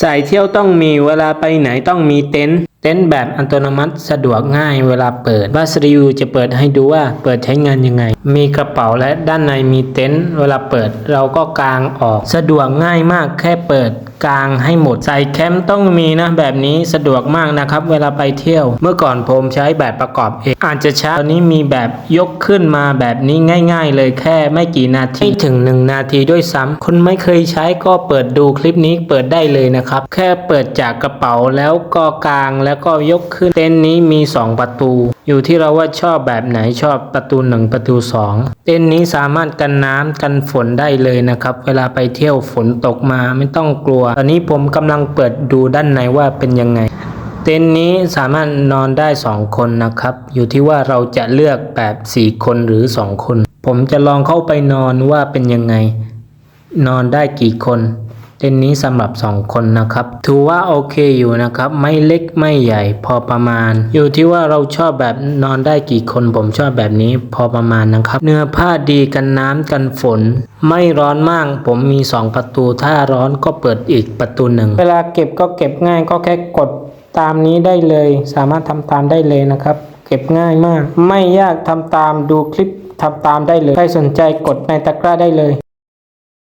สายเที่ยวต้องมีเวลาไปไหนต้องมีเต็นท์เต็นท์แบบอัตโนมัติสะดวกง่ายเวลาเปิดบัสรียูจะเปิดให้ดูว่าเปิดใช้งานยังไง มีกระเป๋าและด้านในมีเต็นท์เวลาเปิดเราก็กางออกสะดวกง่ายมากแค่เปิดกลางให้หมดใส่แคมป์ต้องมีนะแบบนี้สะดวกมากนะครับ เวลาไปเที่ยว เมื่อก่อนผมใช้แบบประกอบเองอาจจะช้าตอนนี้มีแบบยกขึ้นมาแบบนี้ง่าย ๆ เลยแค่ไม่กี่นาทีไม่ถึงหนึ่งนาทีด้วยซ้ำคนไม่เคยใช้ก็เปิดดูคลิปนี้เปิดได้เลยนะครับ แค่เปิดจากกระเป๋าแล้วก็กางแล้วก็ยกขึ้นเต็นท์นี้มี 2 ประตู อยู่ที่เราว่าชอบแบบไหนชอบประตู 1 ประตู 2 เต็นท์นี้สามารถกันน้ำกันฝนได้เลยนะครับ เวลาไปเที่ยวฝนตกมาไม่ต้องกลัวตอนนี้ผมกำลังเปิดดูด้านในว่าเป็นยังไง เต็นท์นี้สามารถนอนได้ 2 คนนะครับ อยู่ที่ว่าเราจะเลือกแบบ 4 คนหรือ 2 คน ผมจะลองเข้าไปนอนว่าเป็นยังไง นอนได้กี่คน เต็นท์นี้สำหรับ 2 คนนะครับ ถือว่าโอเคอยู่นะครับ ไม่เล็กไม่ใหญ่พอประมาณ อยู่ที่ว่าเราชอบแบบนอนได้กี่คนผมชอบแบบนี้พอประมาณนะครับ เนื้อผ้าดีกันน้ำกันฝน ไม่ร้อนมากผมมี 2 ประตูถ้าร้อนก็เปิดอีกประตูหนึ่งเวลาเก็บก็เก็บง่ายก็แค่กดตามนี้ได้เลย สามารถทำตามได้เลยนะครับ เก็บง่ายมาก ไม่ยากทำตามดูคลิปทำตามได้เลย ใครสนใจกดในตะกร้าได้เลย